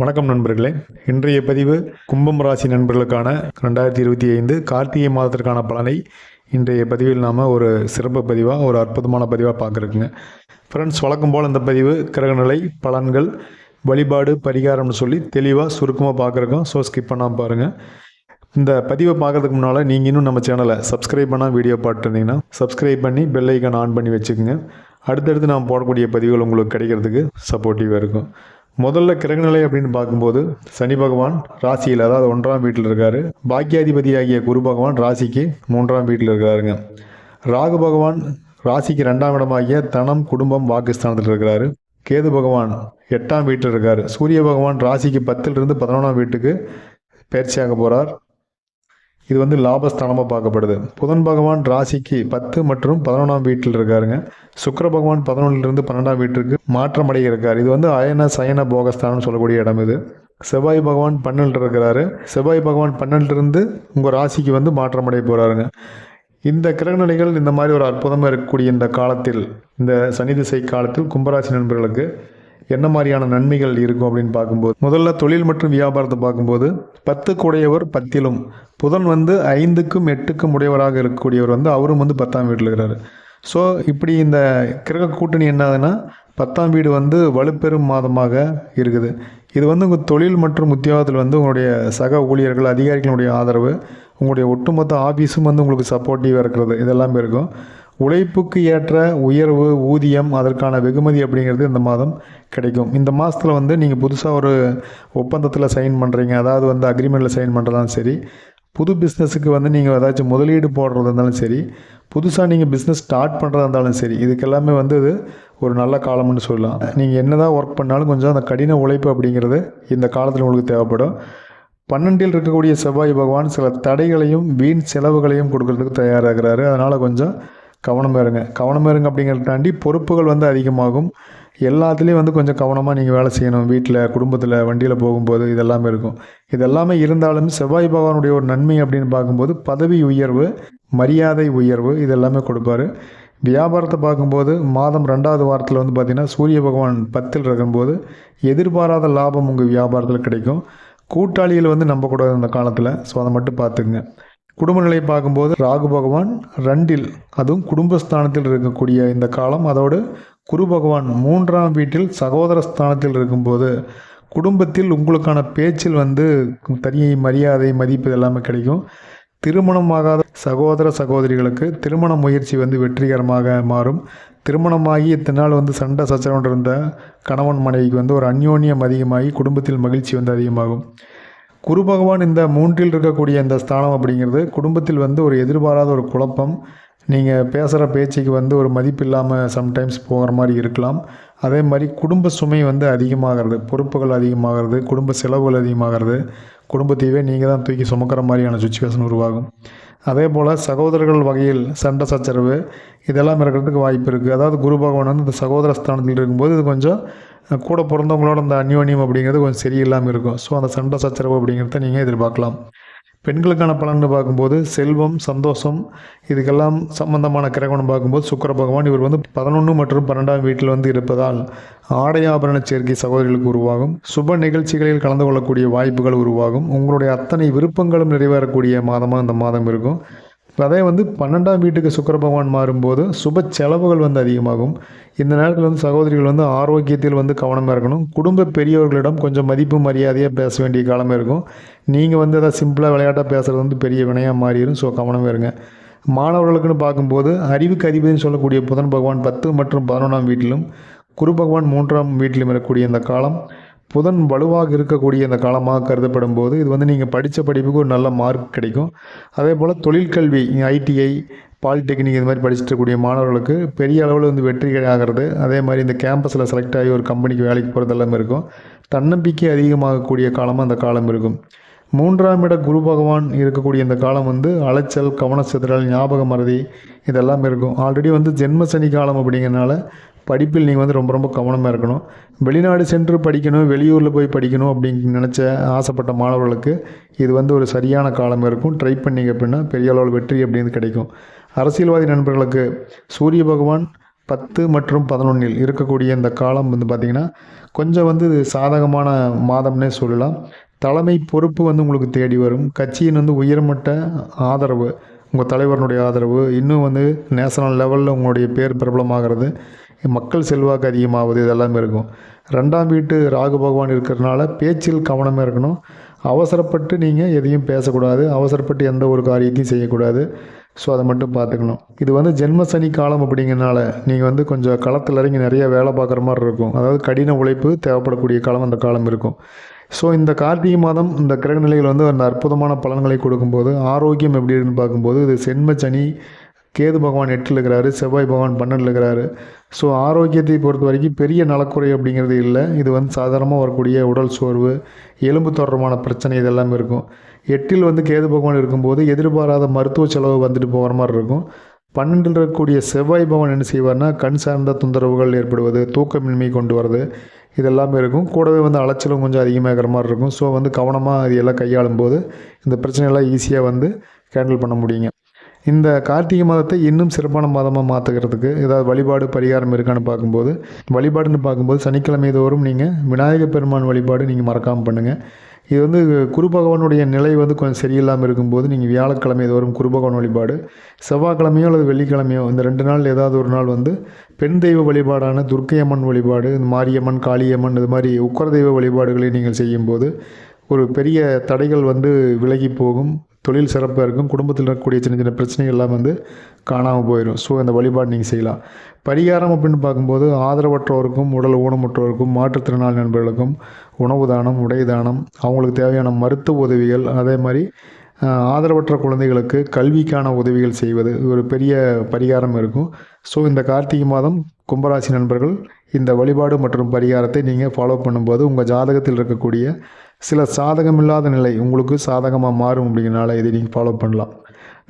வணக்கம் நண்பர்களே. இன்றைய பதிவு கும்பம் ராசி நண்பர்களுக்கான ரெண்டாயிரத்தி இருபத்தி ஐந்து கார்த்திகை மாதத்திற்கான பலனை இன்றைய பதிவில் நாம் ஒரு சிறப்பு பதிவாக ஒரு அற்புதமான பதிவாக பார்க்குறோங்க ஃப்ரெண்ட்ஸ் வழக்கம் போல் இந்த பதிவு கிரகநிலை பலன்கள் வழிபாடு பரிகாரம்னு சொல்லி தெளிவாக சுருக்கமாக பார்க்குறோம் ஸோ ஸ்கிப் பண்ணாமல் பாருங்கள் இந்த பதிவை பார்க்கறதுக்கு முன்னால் நீங்கள் இன்னும் நம்ம சேனலை சப்ஸ்கிரைப் பண்ணால் வீடியோ பார்த்துருந்தீங்கன்னா சப்ஸ்கிரைப் பண்ணி பெல் ஐக்கான் ஆன் பண்ணி வச்சுக்கோங்க. அடுத்தடுத்து நாம் போடக்கூடிய பதிவுகள் உங்களுக்கு கிடைக்கிறதுக்கு சப்போர்ட்டிவாக இருக்கும். முதல்ல கிரகநிலை அப்படின்னு பார்க்கும்போது சனி பகவான் ராசியில் அதாவது ஒன்றாம் வீட்டில் இருக்காரு. பாக்கியாதிபதியாகிய குரு பகவான் ராசிக்கு மூன்றாம் வீட்டில் இருக்காருங்க. ராகு பகவான் ராசிக்கு ரெண்டாம் இடமாகிய தனம் குடும்பம் வாக்குஸ்தானத்தில் இருக்கிறாரு. கேது பகவான் எட்டாம் வீட்டில் இருக்காரு. சூரிய பகவான் ராசிக்கு பத்திலிருந்து பதினொன்றாம் வீட்டுக்கு பயிற்சியாக போகிறார் இது வந்து லாபஸ்தானமாக பார்க்கப்படுது. புதன் பகவான் ராசிக்கு பத்து மற்றும் பதினொன்றாம் வீட்டில் இருக்காருங்க. சுக்கர பகவான் பதினொன்றிலிருந்து பன்னெண்டாம் வீட்டிற்கு மாற்றம் அடைய இருக்கார் இது வந்து அயன சயன போகஸ்தானம்னு சொல்லக்கூடிய இடம் இது. செவ்வாய் பகவான் பன்னெண்டு இருக்கிறாரு. செவ்வாய் பகவான் பன்னெண்டிலிருந்து உங்கள் ராசிக்கு வந்து மாற்றம் அடைய போகிறாருங்க இந்த கிரகநிலைகள் இந்த மாதிரி ஒரு அற்புதமாக இருக்கக்கூடிய இந்த காலத்தில் இந்த சனி திசை காலத்தில் கும்பராசி நண்பர்களுக்கு என்ன மாதிரியான நன்மைகள் இருக்கும் அப்படின்னு பார்க்கும்போது முதல்ல தொழில் மற்றும் வியாபாரத்தை பார்க்கும்போது பத்துக்கு உடையவர் பத்திலும் புதன் வந்து ஐந்துக்கும் எட்டுக்கும் உடையவராக இருக்கக்கூடியவர் வந்து அவரும் வந்து பத்தாம் வீட்டில் இருக்கிறாரு. ஸோ இப்படி இந்த கிரக கூட்டணி என்னதுன்னா பத்தாம் வீடு வந்து வலுப்பெறும் மாதமாக இருக்குது. இது வந்து உங்கள் தொழில் மற்றும் உத்தியோகத்தில் வந்து உங்களுடைய சக ஊழியர்கள் அதிகாரிகளுடைய ஆதரவு உங்களுடைய ஒட்டுமொத்த ஆஃபீஸும் வந்து உங்களுக்கு சப்போர்ட்டிவாக இருக்கிறது. இதெல்லாமே இருக்கும். உழைப்புக்கு ஏற்ற உயர்வு ஊதியம் அதற்கான வெகுமதி அப்படிங்கிறது இந்த மாதம் கிடைக்கும். இந்த மாதத்தில் வந்து நீங்கள் புதுசாக ஒரு ஒப்பந்தத்தில் சைன் பண்ணுறீங்க அதாவது வந்து அக்ரிமெண்ட்டில் சைன் பண்ணுறதாலும் சரி புது பிஸ்னஸுக்கு வந்து நீங்கள் ஏதாச்சும் முதலீடு போடுறதா இருந்தாலும் சரி புதுசாக நீங்கள் பிஸ்னஸ் ஸ்டார்ட் பண்ணுறதா இருந்தாலும் சரி இதுக்கெல்லாமே வந்து இது ஒரு நல்ல காலம்னு சொல்லலாம். நீங்கள் என்ன தான் ஒர்க் பண்ணாலும் கொஞ்சம் அந்த கடின உழைப்பு அப்படிங்கிறது இந்த காலத்தில் உங்களுக்கு தேவைப்படும். பன்னெண்டில் இருக்கக்கூடிய செவ்வாய் பகவான் சில தடைகளையும் வீண் செலவுகளையும் கொடுக்கறதுக்கு தயாராகிறாரு. அதனால் கொஞ்சம் கவனம் இருங்க கவனம் இருங்க அப்படிங்கிறத தாண்டி பொறுப்புகள் வந்து அதிகமாகும். எல்லாத்துலேயும் வந்து கொஞ்சம் கவனமாக நீங்கள் வேலை செய்யணும். வீட்டில் குடும்பத்தில் வண்டியில் போகும்போது இதெல்லாமே இருக்கும். இதெல்லாமே இருந்தாலும் செவ்வாய் பகவானுடைய ஒரு நன்மை அப்படின்னு பார்க்கும்போது பதவி உயர்வு மரியாதை உயர்வு இதெல்லாமே கொடுப்பாரு. வியாபாரத்தை பார்க்கும்போது மாதம் ரெண்டாவது வாரத்தில் வந்து பார்த்திங்கன்னா சூரிய பகவான் பத்தில் இருக்கும்போது எதிர்பாராத லாபம் உங்கள் வியாபாரத்தில் கிடைக்கும். கூட்டாளிகள் வந்து நம்பக்கூடாது அந்த காலத்தில் ஸோ அதை மட்டும் பார்த்துக்குங்க. குடும்ப நிலையை பார்க்கும்போது ராகு பகவான் ரெண்டில் அதுவும் குடும்பஸ்தானத்தில் இருக்கக்கூடிய இந்த காலம் அதோடு குரு பகவான் மூன்றாம் வீட்டில் சகோதர ஸ்தானத்தில் இருக்கும்போது குடும்பத்தில் உங்களுக்கான பேச்சில் வந்து தனி மரியாதை மதிப்பு எல்லாமே கிடைக்கும். திருமணமாகாத சகோதர சகோதரிகளுக்கு திருமண முயற்சி வந்து வெற்றிகரமாக மாறும். திருமணமாகி இத்தனை நாள் வந்து சண்டை சச்சரவு இருந்த கணவன் மனைவிக்கு வந்து ஒரு அந்யோன்யம் அதிகமாகி குடும்பத்தில் மகிழ்ச்சி வந்து அதிகமாகும். குரு பகவான் இந்த மூன்றில் இருக்கக்கூடிய இந்த ஸ்தானம் அப்படிங்கிறது குடும்பத்தில் வந்து ஒரு எதிர்பாராத ஒரு குழப்பம். நீங்கள் பேசுகிற பேச்சுக்கு வந்து ஒரு மதிப்பு இல்லாமல் சம்டைம்ஸ் போகிற மாதிரி இருக்கலாம். அதே மாதிரி குடும்ப சுமை வந்து அதிகமாகிறது பொறுப்புகள் அதிகமாகிறது குடும்ப செலவுகள் அதிகமாகிறது குடும்பத்தையவே நீங்கள் தான் தூக்கி சுமக்கிற மாதிரியான சுச்சுவேஷன் உருவாகும். அதே போல் சகோதரர்கள் வகையில் சண்டை சச்சரவு இதெல்லாம் இருக்கிறதுக்கு வாய்ப்பு இருக்குது அதாவது குரு பகவான் வந்து இந்த சகோதர ஸ்தானத்தில் இருக்கும்போது இது கொஞ்சம் கூட பிறந்தவங்களோட அந்த அந்யோன்யம் அப்படிங்கிறது கொஞ்சம் சரியில்லாமல் இருக்கும். ஸோ அந்த சண்டை சச்சரவு அப்படிங்கிறத நீங்கள் எதிர்பார்க்கலாம். பெண்களுக்கான பலன்னு பார்க்கும்போது செல்வம் சந்தோஷம் இதுக்கெல்லாம் சம்பந்தமான கிரகணம் பார்க்கும்போது சுக்கர பகவான் இவர் வந்து பதினொன்று மற்றும் பன்னெண்டாம் வீட்டில் வந்து இருப்பதால் ஆடை ஆபரண சேர்க்கை சகோதரிகளுக்கு உருவாகும். சுப நிகழ்ச்சிகளில் கலந்து கொள்ளக்கூடிய வாய்ப்புகள் உருவாகும். உங்களுடைய அத்தனை விருப்பங்களும் நிறைவேறக்கூடிய மாதமாக இந்த மாதம் இருக்கும். அதே வந்து பன்னெண்டாம் வீட்டுக்கு சுக்கர பகவான் மாறும்போது சுப செலவுகள் வந்து அதிகமாகும். இந்த நேரத்தில் வந்து சகோதரிகள் வந்து ஆரோக்கியத்தில் வந்து கவனமாக இருக்கணும். குடும்ப பெரியவர்களிடம் கொஞ்சம் மதிப்பு மரியாதையாக பேச வேண்டிய காலமாக இருக்கும். நீங்கள் வந்து அதை சிம்பிளாக விளையாட்டாக பேசுகிறது வந்து பெரிய வினையாக மாறிடும். ஸோ கவனமாக இருங்க. மாணவர்களுக்குன்னு பார்க்கும்போது அறிவுக்கு அதிபதினு சொல்லக்கூடிய புதன் பகவான் பத்து மற்றும் பதினொன்றாம் வீட்டிலும் குரு பகவான் மூன்றாம் வீட்டிலும் இருக்கக்கூடிய இந்த காலம் புதன் வலுவாக இருக்கக்கூடிய இந்த காலமாக கருதப்படும் போது இது வந்து நீங்கள் படித்த படிப்புக்கு ஒரு நல்ல மார்க் கிடைக்கும். அதே போல் தொழிற்கல்வி ஐடிஐ பாலிடெக்னிக் இது மாதிரி படிச்சுட்டு இருக்கக்கூடிய மாணவர்களுக்கு பெரிய அளவில் வந்து வெற்றி ஆகிறது அதே மாதிரி இந்த கேம்பஸில் செலக்ட் ஆகி ஒரு கம்பெனிக்கு வேலைக்கு போகிறது எல்லாமே இருக்கும். தன்னம்பிக்கை அதிகமாகக்கூடிய காலமாக அந்த காலம் இருக்கும். மூன்றாம் இட குரு பகவான் இருக்கக்கூடிய இந்த காலம் வந்து அலைச்சல் கவனச்சிதறல் ஞாபக மறதி இதெல்லாம் இருக்கும். ஆல்ரெடி வந்து ஜென்ம சனி காலம் அப்படிங்கிறனால படிப்பில் நீங்கள் வந்து ரொம்ப ரொம்ப கவனமாக இருக்கணும். வெளிநாடு சென்று படிக்கணும் வெளியூரில் போய் படிக்கணும் அப்படின்னு நினச்ச ஆசைப்பட்ட மாணவர்களுக்கு இது வந்து ஒரு சரியான காலம் இருக்கும். ட்ரை பண்ணிங்க அப்படின்னா பெரிய அளவில் வெற்றி அப்படின்னு கிடைக்கும். அரசியல்வாதி நண்பர்களுக்கு சூரிய பகவான் பத்து மற்றும் பதினொன்றில் இருக்கக்கூடிய இந்த காலம் வந்து பார்த்திங்கன்னா கொஞ்சம் வந்து சாதகமான மாதம்னே சொல்லலாம். தலைமை பொறுப்பு வந்து உங்களுக்கு தேடி வரும். கட்சியின் வந்து உயர்மட்ட ஆதரவு உங்கள் தலைவரனுடைய ஆதரவு இன்னும் வந்து நேஷனல் லெவலில் உங்களுடைய பேர் பிரபலமாகிறது. மக்கள் செல்வாக்கு அதிகமாகுது இதெல்லாமே இருக்கும். ரெண்டாம் வீட்டு ராகு பகவான் இருக்கிறதுனால பேச்சில் கவனமாக இருக்கணும். அவசரப்பட்டு நீங்கள் எதையும் பேசக்கூடாது. அவசரப்பட்டு எந்த ஒரு காரியத்தையும் செய்யக்கூடாது. ஸோ அதை மட்டும் பார்த்துக்கணும். இது வந்து ஜென்ம சனி காலம் அப்படிங்கிறனால நீங்கள் வந்து கொஞ்சம் களத்தில் இறங்கி நிறைய வேலை பார்க்குற மாதிரி இருக்கும். அதாவது கடின உழைப்பு தேவைப்படக்கூடிய காலம் அந்த காலம் இருக்கும். ஸோ இந்த கார்த்திகை மாதம் இந்த கிரக நிலைகள் வந்து அந்த அற்புதமான பலன்களை கொடுக்கும்போது ஆரோக்கியம் எப்படி இருக்குன்னு பார்க்கும்போது இது சென்ம சனி கேது பகவான் எட்டில் இருக்கிறாரு செவ்வாய் பகவான் பன்னெண்டில் இருக்கிறாரு. ஸோ ஆரோக்கியத்தை பொறுத்த வரைக்கும் பெரிய நலக்குறை அப்படிங்கிறது இல்லை. இது வந்து சாதாரணமாக வரக்கூடிய உடல் சோர்வு எலும்பு தொடர்பான பிரச்சனை இதெல்லாம் இருக்கும். எட்டில் வந்து கேது பகவான் இருக்கும்போது எதிர்பாராத மருத்துவ செலவு வந்துட்டு போகிற மாதிரி இருக்கும். பன்னெண்டில் இருக்கக்கூடிய செவ்வாய் பவன் என்ன செய்வார்னா கண் சார்ந்த தொந்தரவுகள் ஏற்படுவது தூக்கமின்மை கொண்டு வரது இதெல்லாமே இருக்கும். கூடவே வந்து அலைச்சலும் கொஞ்சம் அதிகமாக இருக்கிற மாதிரி இருக்கும். ஸோ வந்து கவனமாக இது எல்லாம் கையாளும் போது இந்த பிரச்சனையெல்லாம் ஈஸியாக வந்து ஹேண்டில் பண்ண முடியுங்க. இந்த கார்த்திகை மாதத்தை இன்னும் சிறப்பான மாதமாக மாற்றுக்கிறதுக்கு ஏதாவது வழிபாடு பரிகாரம் இருக்கான்னு பார்க்கும்போது வழிபாடுன்னு பார்க்கும்போது சனிக்கிழமை தோறும் நீங்கள் விநாயகர் பெருமான் வழிபாடு நீங்கள் மறக்காமல் பண்ணுங்கள் இது வந்து குரு பகவானுடைய நிலை வந்து கொஞ்சம் சரியில்லாமல் இருக்கும்போது நீங்கள் வியாழக்கிழமை தோறும் குரு பகவான் வழிபாடு செவ்வாய்க்கிழமையோ அல்லது வெள்ளிக்கிழமையோ இந்த ரெண்டு நாள் ஏதாவது ஒரு நாள் வந்து பெண் தெய்வ வழிபாடான துர்க்கையம்மன் வழிபாடு இந்த மாரியம்மன் காளியம்மன் இது மாதிரி உக்கர தெய்வ வழிபாடுகளை நீங்கள் செய்யும்போது ஒரு பெரிய தடைகள் வந்து விலகி போகும். தொழில் சிறப்பாக இருக்கும். குடும்பத்தில் இருக்கக்கூடிய சின்ன சின்ன பிரச்சனைகள் எல்லாம் வந்து காணாமல் போயிடும். ஸோ அந்த வழிபாடு நீங்கள் செய்யலாம். பரிகாரம் அப்படின்னு பார்க்கும்போது ஆதரவற்றோருக்கும் உடல் ஊனமுற்றோருக்கும் மாற்றுத்திறனாளி நண்பர்களுக்கும் உணவு தானம் உடை தானம் அவங்களுக்கு தேவையான மருத்துவ உதவிகள் அதே மாதிரி ஆதரவற்ற குழந்தைகளுக்கு கல்விக்கான உதவிகள் செய்வது ஒரு பெரிய பரிகாரம் இருக்கும். ஸோ இந்த கார்த்திகை மாதம் கும்பராசி நண்பர்கள் இந்த வழிபாடு மற்றும் பரிகாரத்தை நீங்கள் ஃபாலோ பண்ணும்போது உங்கள் ஜாதகத்தில் இருக்கக்கூடிய சில சாதகமில்லாத நிலை உங்களுக்கு சாதகமாக மாறும் அப்படிங்கிறனால இதை நீங்கள் ஃபாலோ பண்ணலாம்.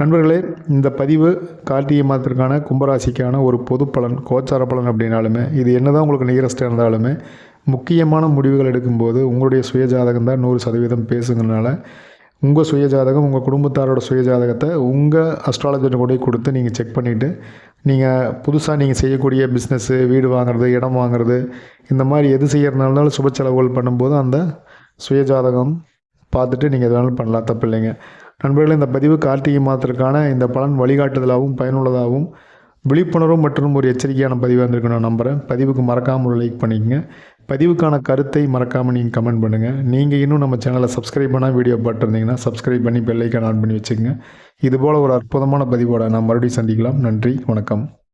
நண்பர்களே இந்த பதிவு கார்த்திகை மாதத்திற்கான கும்பராசிக்கான ஒரு பொது பலன் கோச்சார பலன் அப்படின்னாலுமே இது என்னதான் உங்களுக்கு நியரஸ்டாக இருந்தாலுமே முக்கியமான முடிவுகள் எடுக்கும்போது உங்களுடைய சுய ஜாதகம் தான் நூறு சதவீதம் பேசுங்கிறனால உங்கள் சுய ஜாதகம் உங்கள் குடும்பத்தாரோட சுய ஜாதகத்தை உங்கள் அஸ்ட்ராலஜர் கூட கொடுத்து நீங்கள் செக் பண்ணிவிட்டு நீங்கள் புதுசாக நீங்கள் செய்யக்கூடிய பிஸ்னஸ்ஸு வீடு வாங்குறது இடம் வாங்குறது இந்த மாதிரி எது செய்கிறனாலும் சுப செலவுகள் பண்ணும்போது அந்த சுய ஜாதகம் பார்த்துட்டு நீங்கள் எது வேணாலும் பண்ணலாம் தப்பு இல்லைங்க நண்பர்களே இந்த பதிவு கார்த்திகை மாதத்திற்கான இந்த பலன் வழிகாட்டுதலாகவும் பயனுள்ளதாகவும் விழிப்புணர்வு மற்றும் ஒரு எச்சரிக்கையான பதிவாக இருந்திருக்கும் நான் நம்புகிறேன் பதிவுக்கு மறக்காமல் லைக் பண்ணிக்கங்க. பதிவுக்கான கருத்தை மறக்காமல் நீங்கள் கமெண்ட் பண்ணுங்கள் நீங்கள் இன்னும் நம்ம சேனலை சப்ஸ்கிரைப் பண்ணால் வீடியோ பார்த்துருந்தீங்கன்னா சப்ஸ்கிரைப் பண்ணி பெல்லைக்கான் ஆன் பண்ணி வச்சுக்கோங்க. இதுபோல் ஒரு அற்புதமான பதிவோட நான் மறுபடியும் சந்திக்கலாம். நன்றி. வணக்கம்.